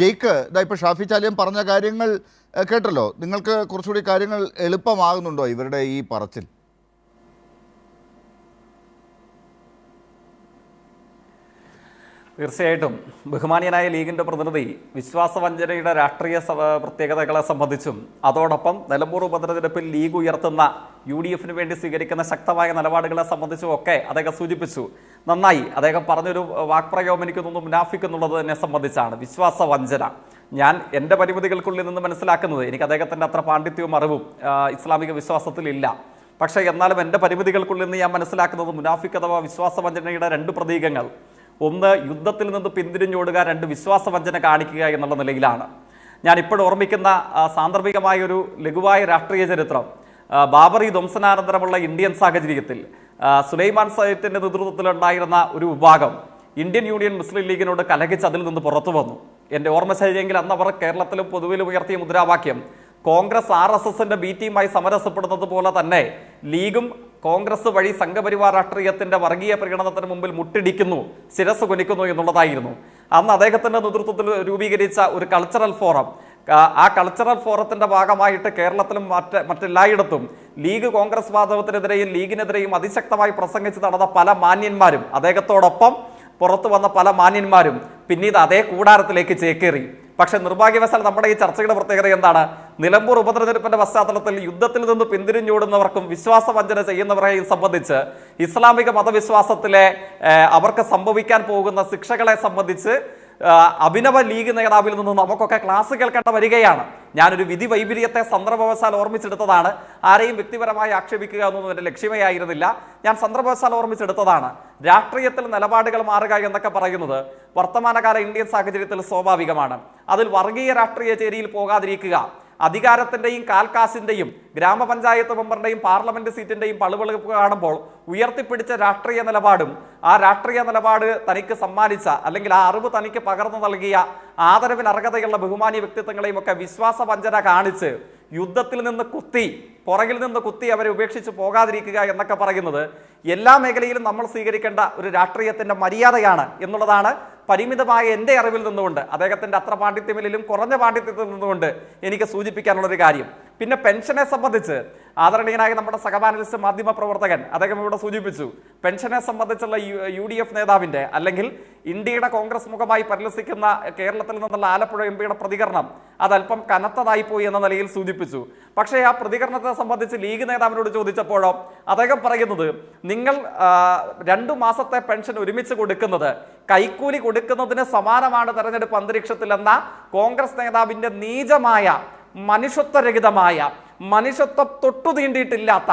ജയ്ക്ക് ഇതാ ഇപ്പോൾ ഷാഫി ചാലിയം പറഞ്ഞ കാര്യങ്ങൾ കേട്ടല്ലോ? നിങ്ങൾക്ക് കുറച്ചുകൂടി കാര്യങ്ങൾ എളുപ്പമാകുന്നുണ്ടോ ഇവരുടെ ഈ പറച്ചിൽ? തീർച്ചയായിട്ടും. ബഹുമാനീയനായ ലീഗിന്റെ പ്രതിനിധി വിശ്വാസവഞ്ചനയുടെ രാഷ്ട്രീയ പ്രത്യേകതകളെ സംബന്ധിച്ചും അതോടൊപ്പം നിലമ്പൂർ ഉപതെരഞ്ഞെടുപ്പിൽ ലീഗ് ഉയർത്തുന്ന യു ഡി എഫിന് വേണ്ടി സ്വീകരിക്കുന്ന ശക്തമായ നിലപാടുകളെ സംബന്ധിച്ചും ഒക്കെ അദ്ദേഹം സൂചിപ്പിച്ചു. നന്നായി അദ്ദേഹം പറഞ്ഞൊരു വാക്പ്രയോഗം എനിക്ക് തോന്നുന്നു മുനാഫിക് എന്നുള്ളത് തന്നെ സംബന്ധിച്ചാണ്. വിശ്വാസവഞ്ചന. ഞാൻ എന്റെ പരിമിതികൾക്കുള്ളിൽ നിന്ന് മനസ്സിലാക്കുന്നത് എനിക്ക് അദ്ദേഹത്തിന്റെ അത്ര പാണ്ഡിത്യവും അറിവും ഇസ്ലാമിക വിശ്വാസത്തിലില്ല പക്ഷേ എന്നാലും എന്റെ പരിമിതികൾക്കുള്ളിൽ നിന്ന് ഞാൻ മനസ്സിലാക്കുന്നത് മുനാഫിക് അഥവാ വിശ്വാസവഞ്ചനയുടെ രണ്ട് പ്രതീകങ്ങൾ. ഒന്ന് യുദ്ധത്തിൽ നിന്ന് പിന്തിരിഞ്ഞോടുക രണ്ട് വിശ്വാസവഞ്ചന കാണിക്കുക എന്നുള്ള നിലയിലാണ്. ഞാൻ ഇപ്പോഴും ഓർമ്മിക്കുന്ന സാന്ദർഭികമായ ഒരു ലഘുവായ രാഷ്ട്രീയ ചരിത്രം ബാബറി ധ്വംസനാനന്തരമുള്ള ഇന്ത്യൻ സാഹചര്യത്തിൽ സുലൈമാൻ സയ്യത്തിന്റെ നേതൃത്വത്തിലുണ്ടായിരുന്ന ഒരു വിഭാഗം ഇന്ത്യൻ യൂണിയൻ മുസ്ലിം ലീഗിനോട് കലകിച്ച് അതിൽ നിന്ന് പുറത്തു വന്നു. എന്റെ ഓർമ്മ ശരിയെങ്കിൽ അന്ന് അവർ കേരളത്തിലും പൊതുവിലും ഉയർത്തിയ മുദ്രാവാക്യം കോൺഗ്രസ് ആർ എസ് എസിന്റെ ബി ടീമായി സമരസപ്പെടുന്നത് പോലെ തന്നെ ലീഗും കോൺഗ്രസ് വഴി സംഘപരിവാർ രാഷ്ട്രീയത്തിന്റെ വർഗീയ പ്രകടനത്തിന് മുമ്പിൽ മുട്ടിടിക്കുന്നു ശിരസ് കുനിക്കുന്നു എന്നുള്ളതായിരുന്നു. അന്ന് അദ്ദേഹത്തിന്റെ നേതൃത്വത്തിൽ രൂപീകരിച്ച ഒരു കൾച്ചറൽ ഫോറം ആ- കൾച്ചറൽ ഫോറത്തിന്റെ ഭാഗമായിട്ട് കേരളത്തിലും മറ്റ് മറ്റെല്ലായിടത്തും ലീഗ് കോൺഗ്രസ് വാദവത്തിനെതിരെയും ലീഗിനെതിരെയും അതിശക്തമായി പ്രസംഗിച്ച് നടന്ന പല മാന്യന്മാരും അദ്ദേഹത്തോടൊപ്പം പുറത്തു വന്ന പല മാന്യന്മാരും പിന്നീട് അതേ കൂടാരത്തിലേക്ക് ചേക്കേറി. പക്ഷെ നിർഭാഗ്യവശാൽ നമ്മുടെ ഈ ചർച്ചയുടെ പ്രത്യേകത എന്താണ്? നിലമ്പൂർ ഉപതെരഞ്ഞെടുപ്പിന്റെ പശ്ചാത്തലത്തിൽ യുദ്ധത്തിൽ നിന്ന് പിന്തിരിഞ്ഞോടുന്നവർക്കും വിശ്വാസവഞ്ചന ചെയ്യുന്നവരെയും സംബന്ധിച്ച് ഇസ്ലാമിക മതവിശ്വാസത്തിലെ അവർക്ക് സംഭവിക്കാൻ പോകുന്ന ശിക്ഷകളെ സംബന്ധിച്ച് അഭിനവ ലീഗ് നേതാവിൽ നിന്ന് നമുക്കൊക്കെ ക്ലാസ് കേൾക്കേണ്ട വരികയാണ്. ഞാനൊരു വിധി വൈപര്യത്തെ സന്ദർഭവശാൽ ഓർമ്മിച്ചെടുത്തതാണ്. ആരെയും വ്യക്തിപരമായി ആക്ഷേപിക്കുക എന്നൊന്നും എന്റെ ലക്ഷ്യമേ ആയിരുന്നില്ല. ഞാൻ സന്ദർഭവശാൽ ഓർമ്മിച്ചെടുത്തതാണ്. രാഷ്ട്രീയത്തിൽ നിലപാടുകൾ മാറുക എന്നൊക്കെ പറയുന്നത് വർത്തമാനകാല ഇന്ത്യൻ സാഹചര്യത്തിൽ സ്വാഭാവികമാണ്. അതിൽ വർഗീയ രാഷ്ട്രീയ ചേരിയിൽ പോകാതിരിക്കുക. അധികാരത്തിന്റെയും കാൽക്കാസിന്റെയും ഗ്രാമപഞ്ചായത്ത് മെമ്പറുടെയും പാർലമെന്റ് സീറ്റിന്റെയും പളുവെളുപ്പ് കാണുമ്പോൾ ഉയർത്തിപ്പിടിച്ച രാഷ്ട്രീയ നിലപാടും ആ രാഷ്ട്രീയ നിലപാട് തനിക്ക് സമ്മാനിച്ച അല്ലെങ്കിൽ ആ അറിവ് തനിക്ക് പകർന്നു നൽകിയ ആദരവിന് അർഹതയുള്ള ബഹുമാനി വ്യക്തിത്വങ്ങളെയും ഒക്കെ വിശ്വാസവഞ്ചന കാണിച്ച് യുദ്ധത്തിൽ നിന്ന് കുത്തി പുറകിൽ നിന്ന് കുത്തി അവരെ ഉപേക്ഷിച്ച് പോകാതിരിക്കുക എന്നൊക്കെ പറയുന്നത് എല്ലാ മേഖലയിലും നമ്മൾ സ്വീകരിക്കേണ്ട ഒരു രാഷ്ട്രീയത്തിന്റെ മര്യാദയാണ് എന്നുള്ളതാണ് പരിമിതമായ എന്റെ അറിവിൽ നിന്നുകൊണ്ട് അദ്ദേഹത്തിന്റെ അത്ര പാണ്ഡിത്യമില്ലെങ്കിലും കുറഞ്ഞ പാണ്ഡിത്യത്തിൽ നിന്നുകൊണ്ട് എനിക്ക് സൂചിപ്പിക്കാനുള്ളൊരു കാര്യം. പിന്നെ പെൻഷനെ സംബന്ധിച്ച് ആദരണീയനായ നമ്മുടെ സഹപാനലിസ്റ്റ് മാധ്യമ പ്രവർത്തകൻ അദ്ദേഹം ഇവിടെ സൂചിപ്പിച്ചു. പെൻഷനെ സംബന്ധിച്ചുള്ള യു- ഡി എഫ് നേതാവിന്റെ അല്ലെങ്കിൽ ഇന്ത്യയുടെ കോൺഗ്രസ് മുഖമായി പരിലസിക്കുന്ന കേരളത്തിൽ നിന്നുള്ള ആലപ്പുഴ എം പിയുടെ പ്രതികരണം അതല്പം കനത്തതായി പോയി എന്ന നിലയിൽ സൂചിപ്പിച്ചു. പക്ഷേ ആ പ്രതികരണത്തെ സംബന്ധിച്ച് ലീഗ് നേതാവിനോട് ചോദിച്ചപ്പോഴോ അദ്ദേഹം പറയുന്നത് നിങ്ങൾ രണ്ടു മാസത്തെ പെൻഷൻ ഒരുമിച്ച് കൊടുക്കുന്നത് കൈക്കൂലി കൊടുക്കുന്നതിന് സമാനമാണ് തെരഞ്ഞെടുപ്പ് അന്തരീക്ഷത്തിൽ എന്ന കോൺഗ്രസ് നേതാവിന്റെ നീചമായ മനുഷ്യത്വരഹിതമായ മനുഷ്യത്വം തൊട്ടു തീണ്ടിയിട്ടില്ലാത്ത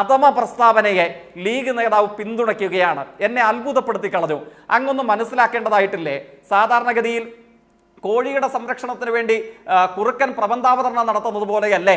അഥമ പ്രസ്താവനയെ ലീഗ് നേതാവ് പിന്തുണയ്ക്കുകയാണ്. എന്നെ അത്ഭുതപ്പെടുത്തി കളഞ്ഞു. അങ്ങൊന്നും മനസ്സിലാക്കേണ്ടതായിട്ടില്ലേ? സാധാരണഗതിയിൽ കോഴിയുടെ സംരക്ഷണത്തിന് വേണ്ടി കുറുക്കൻ പ്രബന്ധാവതരണം നടത്തുന്നത് പോലെയല്ലേ?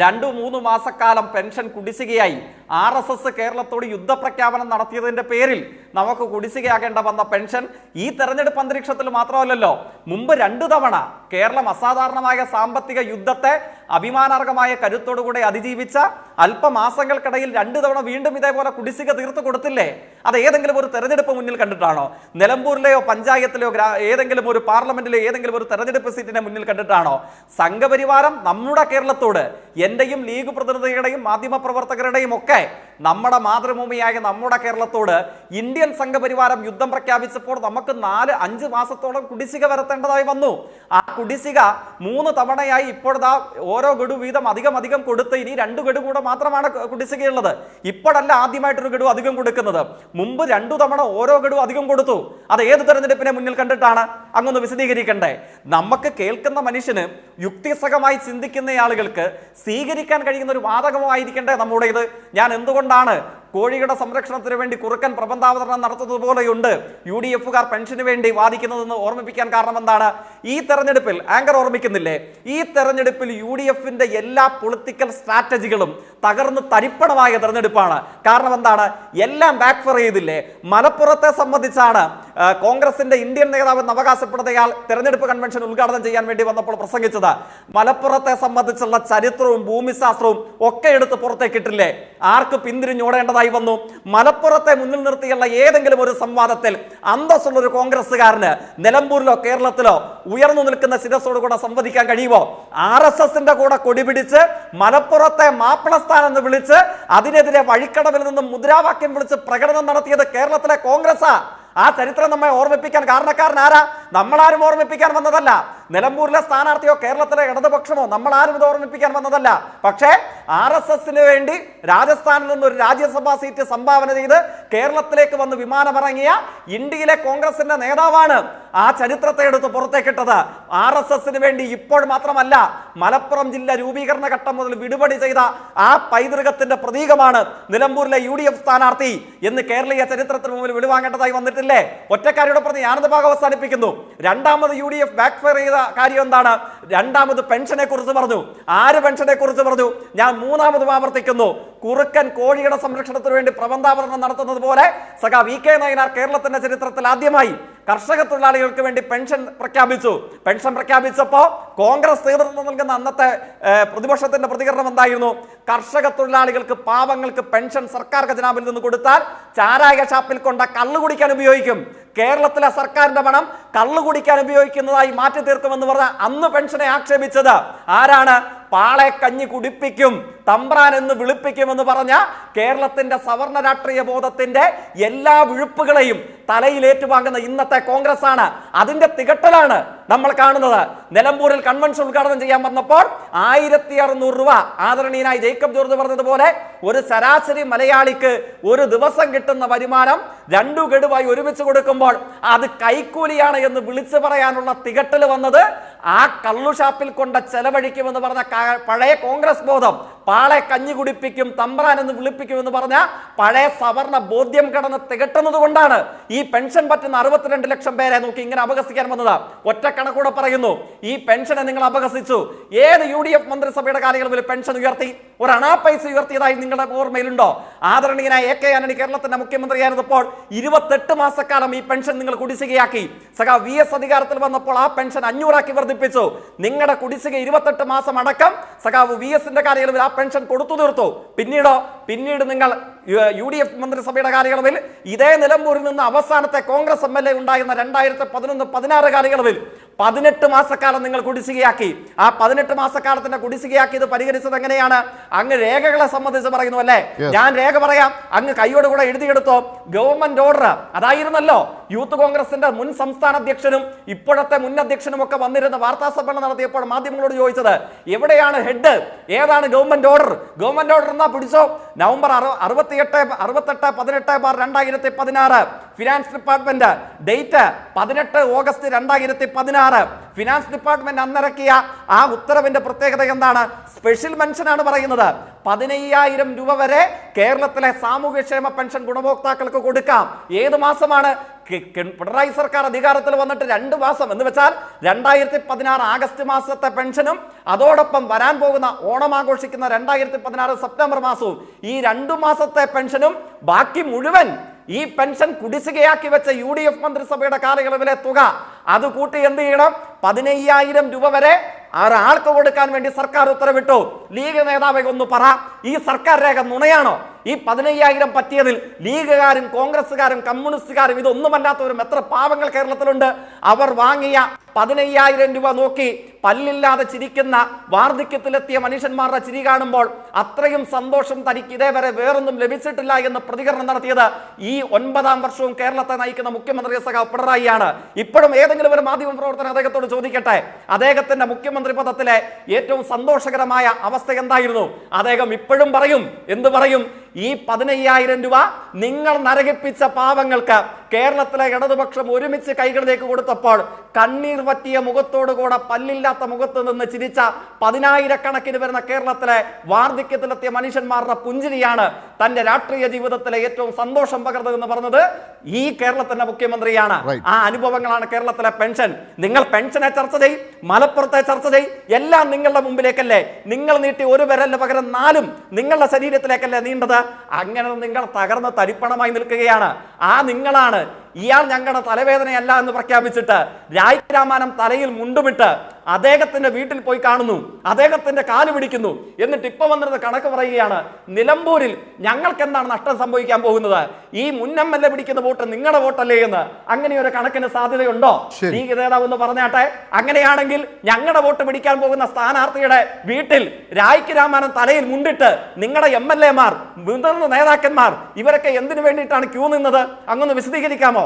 രണ്ടു മൂന്ന് മാസക്കാലം പെൻഷൻ കുടിശ്ശികയായി. ആർ എസ് എസ് കേരളത്തോട് യുദ്ധപ്രഖ്യാപനം നടത്തിയതിന്റെ പേരിൽ നമുക്ക് കുടിശ്ശികയാകേണ്ട വന്ന പെൻഷൻ ഈ തെരഞ്ഞെടുപ്പ് അന്തരീക്ഷത്തിൽ മാത്രമല്ലല്ലോ മുമ്പ് രണ്ടു തവണ കേരളം അസാധാരണമായ സാമ്പത്തിക യുദ്ധത്തെ അഭിമാനാർഹമായ കരുത്തോടുകൂടെ അതിജീവിച്ച അല്പമാസങ്ങൾക്കിടയിൽ രണ്ടു തവണ വീണ്ടും ഇതേപോലെ കുടിശ്ശിക തീർത്തു കൊടുത്തില്ലേ? അത് ഏതെങ്കിലും ഒരു തെരഞ്ഞെടുപ്പ് മുന്നിൽ കണ്ടിട്ടാണോ? നിലമ്പൂരിലെയോ പഞ്ചായത്തിലെയോ ഏതെങ്കിലും ഒരു പാർലമെന്റിലെ ഏതെങ്കിലും ഒരു തെരഞ്ഞെടുപ്പ് സീറ്റിനെ മുന്നിൽ കണ്ടിട്ടാണോ? സംഘപരിവാരം നമ്മുടെ കേരളത്തോട് എന്റെയും ലീഗ് പ്രതിനിധികളുടെയും മാധ്യമ പ്രവർത്തകരുടെയും ഒക്കെ നമ്മുടെ മാതൃഭൂമിയായ നമ്മുടെ കേരളത്തോട് ഇന്ത്യൻ സംഘപരിവാരം യുദ്ധം പ്രഖ്യാപിച്ചപ്പോൾ നമുക്ക് നാല് അഞ്ച് മാസത്തോളം കുടിശ്ശിക വരത്തേണ്ടതായി വന്നു. ആ കുടിശ്ശിക മൂന്ന് തവണയായി ഇപ്പോഴതാ ഓരോ ഗഡു വീതം അധികം അധികം കൊടുത്ത് ഇനി രണ്ട് ഗഡു കൂടെ മാത്രമാണ് കുടിശ്ശികയുള്ളത്. ഇപ്പോഴല്ല ആദ്യമായിട്ടൊരു ഗഡു അധികം കൊടുക്കുന്നത്. മുമ്പ് രണ്ടു തവണ ഓരോ ഗഡു അധികം കൊടുത്തു. അത് ഏത് തെരഞ്ഞെടുപ്പിനെ മുന്നിൽ കണ്ടിട്ടാണ്? അങ്ങൊന്ന് വിശദീകരിക്കണ്ടേ. നമുക്ക് കേൾക്കുന്ന മനുഷ്യന് യുക്തിസഹമായി ചിന്തിക്കുന്ന ആളുകൾക്ക് സ്വീകരിക്കാൻ കഴിയുന്ന ഒരു വാതകമായിരിക്കണ്ടേ നമ്മുടെ ഇത് ഞാൻ എന്തുകൊണ്ടാണ് കോഴിയുടെ സംരക്ഷണത്തിന് വേണ്ടി കുറുക്കൻ പ്രബന്ധാവതരണം നടത്തുന്നത് പോലെയുണ്ട് യു ഡി എഫുകാർ പെൻഷന് വേണ്ടി വാദിക്കുന്നതെന്ന് ഓർമ്മിപ്പിക്കാൻ കാരണം എന്താണ്? ഈ തെരഞ്ഞെടുപ്പിൽ ആങ്കർ ഓർമ്മിക്കുന്നില്ലേ? ഈ തെരഞ്ഞെടുപ്പിൽ യു ഡി എഫിന്റെ എല്ലാ പൊളിറ്റിക്കൽ സ്ട്രാറ്റജികളും തകർന്ന് തരിപ്പണമായ തെരഞ്ഞെടുപ്പാണ്. കാരണം എന്താണ്? എല്ലാം ബാക്ക്ഫർ ചെയ്തില്ലേ? മലപ്പുറത്തെ സംബന്ധിച്ചാണ് കോൺഗ്രസിന്റെ ഇന്ത്യൻ നേതാവ് എന്ന് അവകാശപ്പെടുന്നയാൾ തെരഞ്ഞെടുപ്പ് കൺവെൻഷൻ ഉദ്ഘാടനം ചെയ്യാൻ വേണ്ടി വന്നപ്പോൾ പ്രസംഗിച്ചത് മലപ്പുറത്തെ സംബന്ധിച്ചുള്ള ചരിത്രവും ഭൂമിശാസ്ത്രവും ഒക്കെ എടുത്ത് പുറത്തേക്കിട്ടില്ലേ ആർക്ക് പിന്തിരിഞ്ഞോടേണ്ടതായി വന്നു? മലപ്പുറത്തെ മുന്നിൽ നിർത്തിയുള്ള ഏതെങ്കിലും ഒരു സംവാദത്തിൽ അന്തസ്സുള്ള ഒരു കോൺഗ്രസ്സുകാരന് നിലമ്പൂരിലോ കേരളത്തിലോ ഉയർന്നു നിൽക്കുന്ന ശിരസോട് കൂടെ സംവദിക്കാൻ കഴിയുമോ? ആർ എസ് എസിന്റെ കൂടെ കൊടിപിടിച്ച് മലപ്പുറത്തെ മാപ്പിളസ്ഥാൻ എന്ന് വിളിച്ച് അതിനെതിരെ വഴിക്കടവിൽ നിന്നും മുദ്രാവാക്യം വിളിച്ച് പ്രകടനം നടത്തിയത് കേരളത്തിലെ കോൺഗ്രസാ ആ ചരിത്രം നമ്മെ ഓർമ്മിപ്പിക്കാൻ കാരണക്കാരൻ ആരാ? നമ്മളാരും ഓർമ്മിപ്പിക്കാൻ വന്നതല്ല. നിലമ്പൂരിലെ സ്ഥാനാർത്ഥിയോ കേരളത്തിലെ ഇടതുപക്ഷമോ നമ്മളാരും ഇത് ഓർമ്മിപ്പിക്കാൻ വന്നതല്ല. പക്ഷേ ആർ എസ് എസിന് വേണ്ടി രാജസ്ഥാനിൽ നിന്ന് ഒരു രാജ്യസഭാ സീറ്റ് സംഭാവന ചെയ്ത് കേരളത്തിലേക്ക് വന്ന് വിമാനമിറങ്ങിയ ഇന്ത്യയിലെ കോൺഗ്രസിന്റെ നേതാവാണ് ആ ചരിത്രത്തെ എടുത്ത് പുറത്തേക്കിട്ടത്. ആർ എസ് എസിന് വേണ്ടി ഇപ്പോൾ മാത്രമല്ല മലപ്പുറം ജില്ല രൂപീകരണ ഘട്ടം മുതൽ വിടുപടി ചെയ്ത ആ പൈതൃകത്തിന്റെ പ്രതീകമാണ് നിലമ്പൂരിലെ യു ഡി എഫ് സ്ഥാനാർത്ഥി എന്ന് കേരളീയ ചരിത്രത്തിന് മുമ്പിൽ വിടുവാങ്ങേണ്ടതായി വന്നിട്ടില്ലേ? ഒറ്റക്കാരിയുടെ പ്രതി ഞാനത് ഭാഗം അവസാനിപ്പിക്കുന്നു. രണ്ടാമത് U D F backfire ചെയ്ത കാര്യം എന്താണ്? രണ്ടാമത് പെൻഷനെ കുറിച്ച് പറഞ്ഞു. ആര് പെൻഷനെ കുറിച്ച് പറഞ്ഞു? ഞാൻ മൂന്നാമതും ആവർത്തിക്കുന്നു. കുറുക്കൻ കോഴിയുടെ സംരക്ഷണത്തിന് വേണ്ടി പ്രബന്ധാവതരണം നടത്തുന്നത് പോലെ സഖാ വി കെ നയനാർ കേരളത്തിന്റെ ചരിത്രത്തിൽ ആദ്യമായി കർഷക തൊഴിലാളികൾക്ക് വേണ്ടി പെൻഷൻ പ്രഖ്യാപിച്ചു. പെൻഷൻ പ്രഖ്യാപിച്ചപ്പോൾ കോൺഗ്രസ് നേതൃത്വം നൽകുന്ന അന്നത്തെ പ്രതിപക്ഷത്തിന്റെ പ്രതികരണം എന്തായിരുന്നു? കർഷക തൊഴിലാളികൾക്ക് പാവങ്ങൾക്ക് പെൻഷൻ സർക്കാർ ഖജനാവിൽ നിന്ന് കൊടുത്താൽ ചാരായ ഷാപ്പിൽ കൊണ്ട കള്ളു കുടിക്കാൻ ഉപയോഗിക്കും. കേരളത്തിലെ സർക്കാരിന്റെ പണം കള്ളു കുടിക്കാൻ ഉപയോഗിക്കുന്നതായി മാറ്റി തീർക്കുമെന്ന് പറഞ്ഞ അന്ന് പെൻഷനെ ആക്ഷേപിച്ചത് ആരാണ്? പാളെ കഞ്ഞി കുടിപ്പിക്കും. തമ്പ്രാൻ എന്ന് വിളിപ്പിക്കുമെന്ന് പറഞ്ഞ കേരളത്തിന്റെ സവർണ രാഷ്ട്രീയ ബോധത്തിന്റെ എല്ലാ വിഴുപ്പുകളെയും തലയിൽ ഏറ്റുവാങ്ങുന്ന ഇന്നത്തെ കോൺഗ്രസ് ആണ് അതിന്റെ തികട്ടലാണ് നമ്മൾ കാണുന്നത്. നിലമ്പൂരിൽ കൺവെൻഷൻ ഉദ്ഘാടനം ചെയ്യാൻ വന്നപ്പോൾ ആയിരത്തി അറുന്നൂറ് രൂപ ആദരണീയനായി ജേക്കബ് ജോർജ് പറഞ്ഞതുപോലെ ഒരു ശരാശരി മലയാളിക്ക് ഒരു ദിവസം കിട്ടുന്ന വരുമാനം രണ്ടു ഗഡുവായി ഒരുമിച്ച് കൊടുക്കുമ്പോൾ അത് കൈക്കൂലിയാണ് എന്ന് വിളിച്ചു പറയാനുള്ള തികട്ടൽ വന്നത് ആ കള്ളുഷാപ്പിൽ കൊണ്ട ചെലവഴിക്കുമെന്ന് പറഞ്ഞ പഴയ കോൺഗ്രസ് ബോധം പാളെ കഞ്ഞി കുടിപ്പിക്കും തമ്പ്രാൻ എന്ന് വിളിപ്പിക്കും എന്ന് പറഞ്ഞ പഴയ സവർണ ബോധ്യം കടന്ന് തികട്ടുന്നത് കൊണ്ടാണ് ഈ പെൻഷൻ പറ്റുന്ന അറുപത്തിരണ്ട് ലക്ഷം പേരെ നോക്കി ഇങ്ങനെ അപകസിക്കാൻ വന്നത്. ഒറ്റ കണക്കൂടെ പറയുന്നു. ഈ പെൻഷനെ നിങ്ങൾ അപകസിച്ചു ഏത് യു ഡി എഫ് മന്ത്രിസഭയുടെ കാലയളവിൽ പെൻഷൻ ഉയർത്തി? ഒരു അണാ പൈസ ഉയർത്തിയതായി നിങ്ങളുടെ ഓർമ്മയിലുണ്ടോ? ആദരണീയനായ എ കെ ആന്റണി കേരളത്തിന്റെ മുഖ്യമന്ത്രിയായിരുന്നപ്പോൾ ഇരുപത്തെട്ട് മാസക്കാലം ഈ പെൻഷൻ നിങ്ങൾ കുടിശ്ശികയാക്കി. സഖാ വി എസ് അധികാരത്തിൽ വന്നപ്പോൾ ആ പെൻഷൻ അഞ്ഞൂറാക്കി വർദ്ധിപ്പിച്ചു. നിങ്ങളുടെ കുടിശ്ശിക ഇരുപത്തെട്ട് മാസം അടക്കം സഖാവ് വി എസിന്റെ കാലയളവിൽ ആ പെൻഷൻ കൊടുത്തു തീർത്തു. പിന്നീടോ പിന്നീട് നിങ്ങൾ യു- ഡി എഫ് മന്ത്രിസഭയുടെ കാലയളവിൽ ഇതേ നിലമ്പൂരിൽ നിന്ന് അവസാനത്തെ കോൺഗ്രസ് എം എൽ എ ഉണ്ടായിരുന്ന രണ്ടായിരത്തി പതിനൊന്ന് പതിനാറ് കാലയളവിൽ പതിനെട്ട് മാസക്കാലം നിങ്ങൾ കുടിശ്ശികയാക്കി. ആ പതിനെട്ട് മാസക്കാലത്തിന്റെ കുടിശ്ശികയാക്കി ഇത് പരിഹരിച്ചത് എങ്ങനെയാണ്? അങ്ങ് രേഖകളെ സംബന്ധിച്ച് പറയുന്നു അല്ലേ? ഞാൻ രേഖ പറയാം. അങ്ങ് കൈയോട് കൂടെ എഴുതിയെടുത്തോ ഗവൺമെന്റ് ഓർഡർ. അതായിരുന്നല്ലോ യൂത്ത് കോൺഗ്രസിന്റെ മുൻ സംസ്ഥാന അധ്യക്ഷനും ഇപ്പോഴത്തെ മുൻ അധ്യക്ഷനും ഒക്കെ വന്നിരുന്ന വാർത്താ സമ്മേളനം നടത്തിയപ്പോൾ മാധ്യമങ്ങളോട് ചോദിച്ചത് എവിടെയാണ് ഹെഡ്? ഏതാണ് ഗവൺമെന്റ് ഓർഡർ? ഗവൺമെന്റ് ഓർഡർ എന്നാ പിടിച്ചോ? നവംബർ അറു- അറുപത്തിയെട്ട് അറുപത്തെട്ട് പതിനെട്ട് ബാർ രണ്ടായിരത്തി പതിനാറ്. ഫിനാൻസ് ഡിപ്പാർട്ട്മെന്റ് ഡേറ്റ് പതിനെട്ട് ഓഗസ്റ്റ് രണ്ടായിരത്തി പതിനാറ്. ഫിനാൻസ് ഡിപ്പാർട്ട്മെന്റ് അന്നിറക്കിയ ആ ഉത്തരവിന്റെ പ്രത്യേകത എന്താണ്? സ്പെഷ്യൽ മെൻഷൻ ആണ് പറയുന്നത്. പതിനയ്യായിരം രൂപ വരെ കേരളത്തിലെ സാമൂഹ്യക്ഷേമ പെൻഷൻ ഗുണഭോക്താക്കൾക്ക് കൊടുക്കാം. ഏത് മാസമാണ്? പിണറായി സർക്കാർ അധികാരത്തിൽ വന്നിട്ട് രണ്ട് മാസം. എന്ന് വെച്ചാൽ രണ്ടായിരത്തി പതിനാറ് ആഗസ്റ്റ് മാസത്തെ പെൻഷനും അതോടൊപ്പം വരാൻ പോകുന്ന ഓണം ആഘോഷിക്കുന്ന രണ്ടായിരത്തി പതിനാറ് സെപ്റ്റംബർ മാസവും ഈ രണ്ടു മാസത്തെ പെൻഷനും ബാക്കി മുഴുവൻ ഈ പെൻഷൻ കുടിശ്ശികയാക്കി വെച്ച യു ഡി എഫ് മന്ത്രിസഭയുടെ കാലയളവിലെ തുക അത് കൂട്ടി എന്ത് ചെയ്യണം? പതിനയ്യായിരം രൂപ വരെ ഒരാൾക്ക് കൊടുക്കാൻ വേണ്ടി സർക്കാർ ഉത്തരവിട്ടു. ലീഗ് നേതാവ് ഒന്ന് പറ. ഈ സർക്കാർ രേഖ നുണയാണോ? ഈ പതിനയ്യായിരം പറ്റിയതിൽ ലീഗുകാരും കോൺഗ്രസ്സുകാരും കമ്മ്യൂണിസ്റ്റുകാരും ഇതൊന്നുമല്ലാത്തവരും എത്ര പാവങ്ങൾ കേരളത്തിലുണ്ട്. അവർ വാങ്ങിയ പതിനയ്യായിരം രൂപ നോക്കി പല്ലില്ലാതെ ചിരിക്കുന്ന വാർദ്ധക്യത്തിലെത്തിയ മനുഷ്യന്മാരുടെ ചിരി കാണുമ്പോൾ അത്രയും സന്തോഷം തനിക്ക് ഇതേവരെ വേറൊന്നും ലഭിച്ചിട്ടില്ല എന്ന് പ്രതികരണം നടത്തിയത് ഈ ഒൻപതാം വർഷവും കേരളത്തെ നയിക്കുന്ന മുഖ്യമന്ത്രി സഖാവ് പിണറായിയാണ്. ഇപ്പോഴും ഏതെങ്കിലും ഒരു മാധ്യമ പ്രവർത്തനം അദ്ദേഹത്തോട് ചോദിക്കട്ടെ? അദ്ദേഹത്തിന്റെ മുഖ്യമന്ത്രി പദത്തിലെ ഏറ്റവും സന്തോഷകരമായ അവസ്ഥ എന്തായിരുന്നു? അദ്ദേഹം ഇപ്പോഴും പറയും. എന്ത് പറയും? ഈ പതിനയ്യായിരം രൂപ നിങ്ങൾ നരകിപ്പിച്ച പാവങ്ങൾക്ക് കേരളത്തിലെ ഇടതുപക്ഷം ഒരുമിച്ച് കൈകളിലേക്ക് കൊടുത്തപ്പോൾ കണ്ണീർ പറ്റിയ മുഖത്തോടുകൂടെ പല്ലില്ലാത്ത മുഖത്ത് നിന്ന് ചിരിച്ച പതിനായിരക്കണക്കിന് വരുന്ന കേരളത്തിലെ വാർദ്ധക്യത്തിലെത്തിയ മനുഷ്യന്മാരുടെ പുഞ്ചിരിയാണ് തന്റെ രാഷ്ട്രീയ ജീവിതത്തിലെ ഏറ്റവും സന്തോഷം പകർന്നതെന്ന് പറഞ്ഞത് ഈ കേരളത്തിന്റെ മുഖ്യമന്ത്രിയാണ്. ആ അനുഭവങ്ങളാണ് കേരളത്തിലെ പെൻഷൻ. നിങ്ങൾ പെൻഷനെ ചർച്ച ചെയ്യും മലപ്പുറത്തെ ചർച്ച ചെയ്യും എല്ലാം നിങ്ങളുടെ മുമ്പിലേക്കല്ലേ. നിങ്ങൾ നീട്ടി ഒരു വിരലിന് പകരം നാലും നിങ്ങളുടെ ശരീരത്തിലേക്കല്ലേ നീണ്ടത്? അങ്ങനെ നിങ്ങൾ തകർന്ന് തരിപ്പണമായി നിൽക്കുകയാണ്. ആ നിങ്ങളാണ്. ഇയാൾ ഞങ്ങളുടെ തലവേദനയല്ല എന്ന് പ്രഖ്യാപിച്ചിട്ട് രായ് രാമാനം തലയിൽ മുണ്ടുമിട്ട് അദ്ദേഹത്തിന്റെ വീട്ടിൽ പോയി കാണുന്നു. അദ്ദേഹത്തിന്റെ കാൽ പിടിക്കുന്നു. എന്നിട്ട് ഇപ്പൊ വന്നിരുന്ന കണക്ക് പറയുകയാണ് നിലമ്പൂരിൽ ഞങ്ങൾക്ക് എന്താണ് നഷ്ടം സംഭവിക്കാൻ പോകുന്നത്? ഈ മുൻ എം എൽ എ പിടിക്കുന്ന വോട്ട് നിങ്ങളുടെ വോട്ടല്ലേ എന്ന്? അങ്ങനെ ഒരു കണക്കിന് സാധ്യതയുണ്ടോ? നീ ലീഗ് നേതാവ് എന്ന് പറഞ്ഞാട്ടെ? അങ്ങനെയാണെങ്കിൽ ഞങ്ങളുടെ വോട്ട് പിടിക്കാൻ പോകുന്ന സ്ഥാനാർത്ഥിയുടെ വീട്ടിൽ രായ്ക്ക് രാമാനം തലയിൽ മുണ്ടിട്ട് നിങ്ങളുടെ എം എൽ എമാർ മുതിർന്ന നേതാക്കന്മാർ ഇവരൊക്കെ എന്തിനു വേണ്ടിയിട്ടാണ് ക്യൂ നിന്നത്? അങ്ങൊന്ന് വിശദീകരിക്കാമോ?